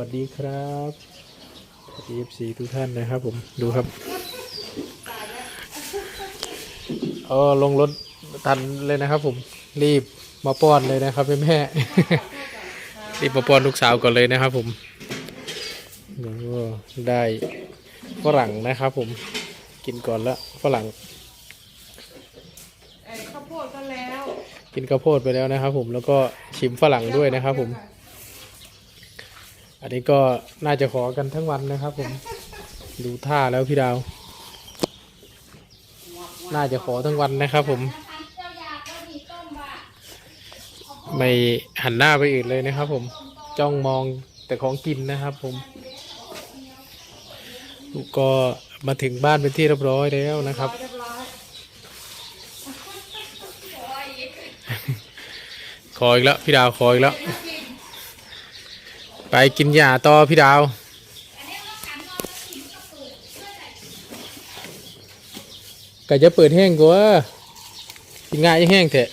วัสดีครับสวัสดีเอฟซีทุกท่านนะครับผมดูครับเออลงรถทันเลยนะครับผมรีบมาป้อนเลยนะครับแม่แม่รีบมาป้อนลูกสาวก่อนเลยนะครับผมแล้วก็ได้ฝรั่งนะครับผมกินก่อนละฝรั่งเอ่อข้าวโพดก็แล้ว กินข้าวโพดไปแล้วนะครับผมแล้วก็ชิมฝรั่งด้วยนะครับผม อันนี้ก็น่าจะขอกันทั้งวันนะครับผม ดูท่าแล้วพี่ดาว น่าจะขอทั้งวันนะครับผม ไม่หันหน้าไปอื่นเลยนะครับผม จ้องมองแต่ของกินนะครับผม ก็มาถึงบ้านเป็นที่เรียบร้อยแล้วนะครับเรียบร้อยขออีกแล้วพี่ดาวขออีกแล้ว ไปกินหญ้าต่อพี่ดาว ก็จะเปิดแห้งกว่ากินง่ายยังแห้งเถอะ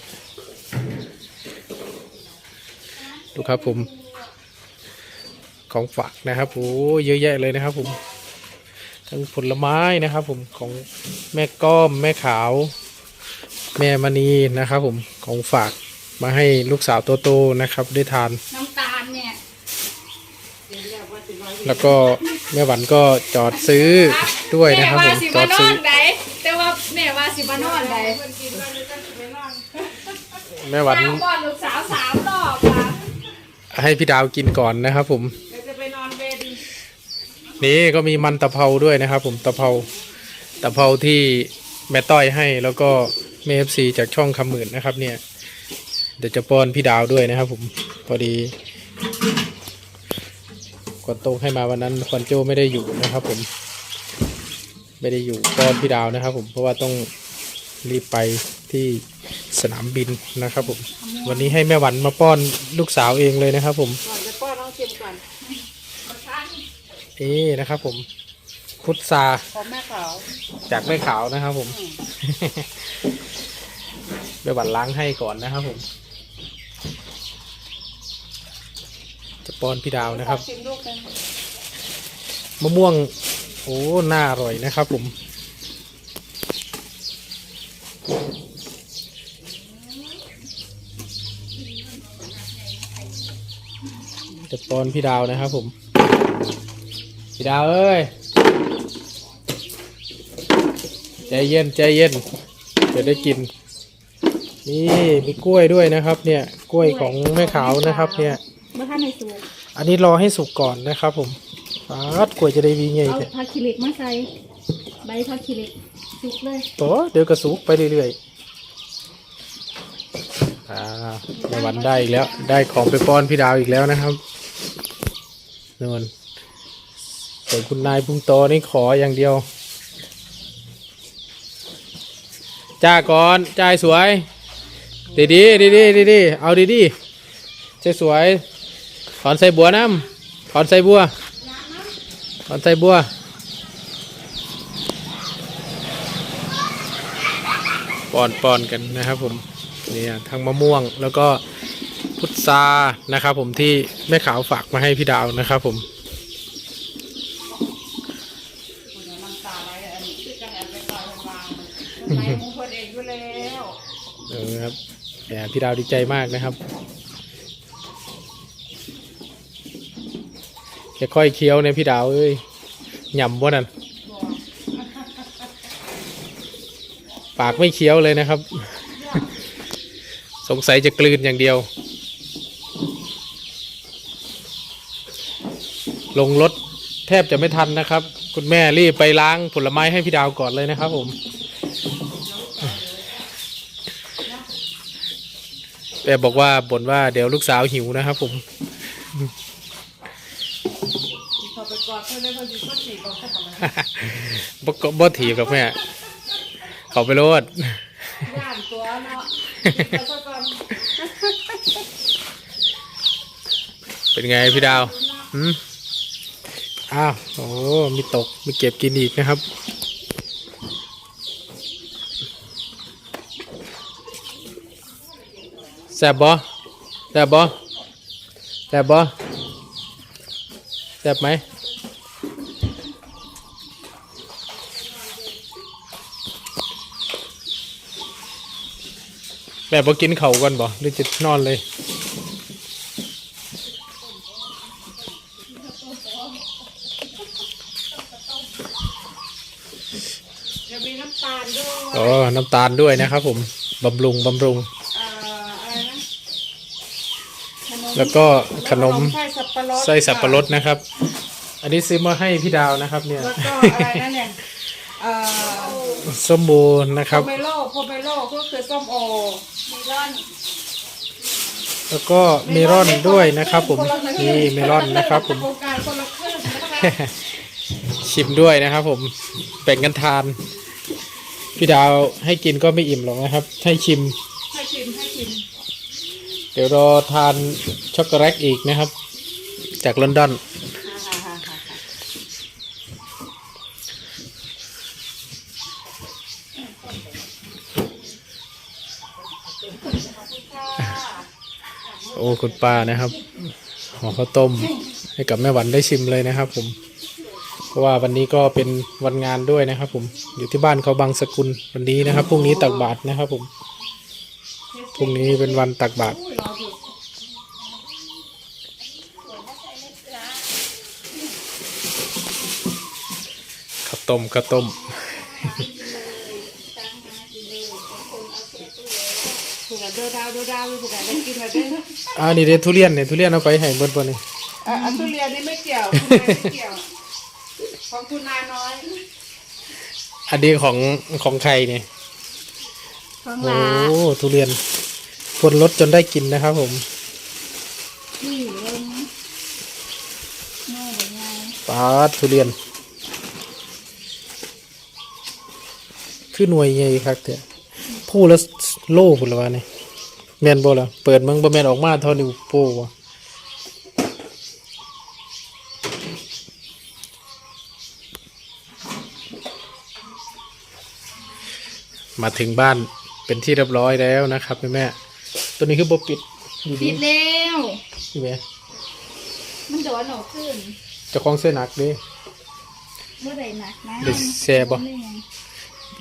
ดูครับผม ของฝากนะครับโอ้เยอะแยะเลยนะครับผม ทั้งผลไม้นะครับผมของแม่ก้อมแม่ขาว แม่มณีนะครับผมของฝากมาให้ลูกสาวโตๆนะครับได้ทานน้ำตาลเแล้วก็แม่หวันก็จอดซื้อด้วยนะครับผมแม่ว่าสิจอมาดนอซื้อนใดแต่ว่าแม่ว่าสิมานอนใดแม่หวันสามบอลลูกสาวสามรอบค่ะให้พี่ดาวกินก่อนนะครับผมเดี๋ยวจะไปนอนเวรนี่ก็มีมันตะเภาด้วยนะครับ ผมตะเภาตะเภาที่แม่ต้อยให้แล้วก็เมฟซีจากช่องคำหมื่นนะครับ เนี่ย เดี๋ยวจะป้อนพี่ดาวด้วยนะครับ ผมพอดี กวนตรงให้มาวันนั้นควันโจไม่ได้อยู่นะครับ ผม ไม่ได้อยู่ป้อนพี่ดาวนะครับ ผมเพราะว่าต้องรีบไปที่สนามบินนะครับ ผม วันนี้ให้แม่หวันมาป้อนลูกสาวเองเลยนะครับ ผมก่อนจะป้อนน้องเจมก่อนเอ๊นะครับ ผมพุทธาของแม่ขาวจากแม่ขาวนะครับ ผม แม่หวันล้างให้ก่อนนะครับ ผม จะ ป้อนพี่ดาวนะครับ ชิมลูกกันมะม่วง โอ้น่าอร่อยนะครับผม จะป้อนพี่ดาวนะครับผม พี่ดาวเอ้ย ใจเย็นใจเย็นจะได้กิน นี่มีกล้วยด้วยนะครับ เนี่ย กล้วยของแม่ขาวนะครับ เนี่ย เมื่อท่านในสูบ อันนี้รอให้สุกก่อนนะครับ ผมปาดกล้วยจะได้วีไงเอาแต่ผักขี้เหล็กมาใส่ใบผักขี้เหล็กสุกเลยต่อเดี๋ยวก็สุกไปเรื่อยๆอ่าในวันได้อีกแล้ว ได้ของไปป้อนพี่ดาวอีกแล้วนะครับนวลส่วนคุณนายพุงโตนี่ขออย่างเดียว จ้าก่อนจ่ายสวย ดีดีดีดีดีดีๆเอาดีดีๆใจสวย ถอนใส่บัวน้ำถอนใส่บัวถอนใส่บัวปอนปอนกันนะครับผมเนี่ยทั้งมะม่วงแล้วก็พุทรานะครับผมที่แม่ขาวฝากมาให้พี่ดาวนะครับผมน้ำตาไหลอันนี้คือจังแอบไปก่อนวางไหลของคนเองอยู่แล้วเออครับแหมพี่ดาวดีใจมากนะครับ จะค่อยเคี้ยวเนี่ยพี่ดาวเอ้ยหย่ำว่านั่นปากไม่เคี้ยวเลยนะครับ สงสัยจะกลืนอย่างเดียว ลงรถแทบจะไม่ทันนะครับ คุณแม่รีบไปล้างผลไม้ให้พี่ดาวก่อนเลยนะครับผม แต่บอกว่าบ่นว่าเดี๋ยวลูกสาวหิวนะครับผม ไปกอดเพื่อนได้พอดีก็ฉีกออกเข้าไปบ่กบ่ถีบกับแม่เขาไปโลดย่านตัวเนาะไปซะก่อนเป็นไงพี่ดาวหืมอ้าวโอ้มีตกมีเก็บกินอีกนะครับ แซบบ่แซบบ่แซบบ่แซบไหม แม่บอกกินเขาวก่อนบ่หรือจะนอนเลยจะมีน้ำตาลด้วยอ๋อน้ำตาลด้วยนะครับผมบำรุงบำรุงเอ่ออะไรนะขนมแล้วก็ขนมไส้สับปะรดไส้สับปะรดนะครับ อันนี้ซื้อมาให้พี่ดาวนะครับ เนี่ยแล้วก็อะไรนะเนี่ย เอ่อส้มบูนะครับ โพเมโลโพเมโลก็คือส้มโอเมลอนแล้วก็เมลอนด้วยนะครับ ผมนี่เมลอนนะครับ ผม โครงการคนละครึ่งนะคะชิมด้วยนะครับ ผมแบ่งกันทาน พี่ดาวให้กินก็ไม่อิ่มหรอกนะครับ ให้ชิม ให้ชิมให้ชิมเดี๋ยวรอทานช็อกโกแลตอีกนะครับ จากลอนดอน ฮ่าฮ่าฮ่าฮ่าฮ่า โอ้คุณป้านะครับห่อข้าวต้มให้กับแม่หวันได้ชิมเลยนะครับผม เพราะว่าวันนี้ก็เป็นวันงานด้วยนะครับ ผมอยู่ที่บ้านเขาบางสกุลวันนี้นะครับพรุ่งนี้ตักบาตรนะครับผมพรุ่งนี้เป็นวันตักบาตรข้าวต้มข้าวต้ม กกับเดอดาวเดอดาวถูกกับได้กินมาได้อ่านี่เดทุเรียนเนี่ยทุเรียนเอาไปให้เบิ้ลๆนี่อะอันทุเรียนนี่ไม่เกี่ยวคุณนายไม่เกี่ยว ของคุณนายน้อยอันนี้ของของใครเนี่ยของโอ้ลาทุเรียนคนรถจนได้กินนะครับผมนี่เองแม่เดี๋ยวไงปาดทุเรียน คือหน่วยใหญ่ครับเถอะพูดแล้ว โล่พุ่นละวะนี่แมนบ่ล่ะเปิดมึงบ่แมนออกมาเท่านิ้วโป้วะมาถึงบ้านเป็นที่เรียบร้อยแล้วนะครับแม่แม่ตัวนี้คือบ่ปิดอยู่ดีปิดแล้วพี่แม่มันโดนหนูขึ้นเจะคล้าของเสื้อหนักดิเมื่อไหร่หนักนะเดี๋ยวแซ่บ่นี่ไง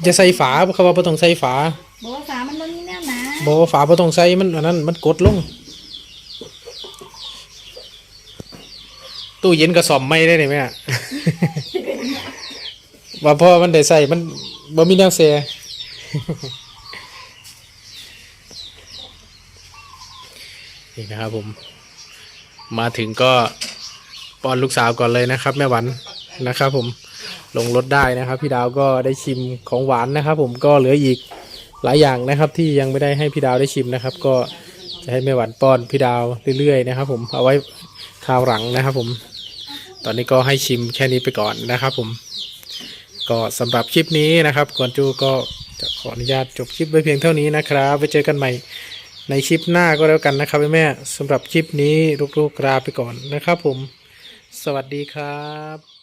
จะใส่ฝาบ่เขาว่าบ่ต้องใส่ฝา บว่าฝามันบ่มีแนวหนะบอกว่าฝาบ่ต้องใส่มันอันนั้นมันกดลง ตู้เย็นกระสอบไม่ได้เลยแม่ ว่าพราะมันได้ใส่มันบ่มีแนวเสียนี่นะครับผม มาถึงก็ป้อนลูกสาวก่อนเลยนะครับ แม่หวันนะครับ ผมลงรถได้นะครับ พี่ดาวก็ได้ชิมของหวานนะครับ ผมก็เหลืออีก หลายอย่างนะครับที่ยังไม่ได้ให้พี่ดาวได้ชิมนะครับ ก็จะให้แม่หวันป้อนพี่ดาวเรื่อยๆนะครับ ผมเอาไว้คราวหลังนะครับ ผม ตอนนี้ก็ให้ชิมแค่นี้ไปก่อนนะครับ ผม ก็สำหรับคลิปนี้นะครับกวนจูก็จะขออนุญาตจบคลิปไว้เพียงเท่านี้นะครับไว้เจอกันใหม่ในคลิปหน้าก็แล้วกันนะครับแม่สำหรับคลิปนี้ลูกๆลาไปก่อนนะครับ ผม สวัสดีครับ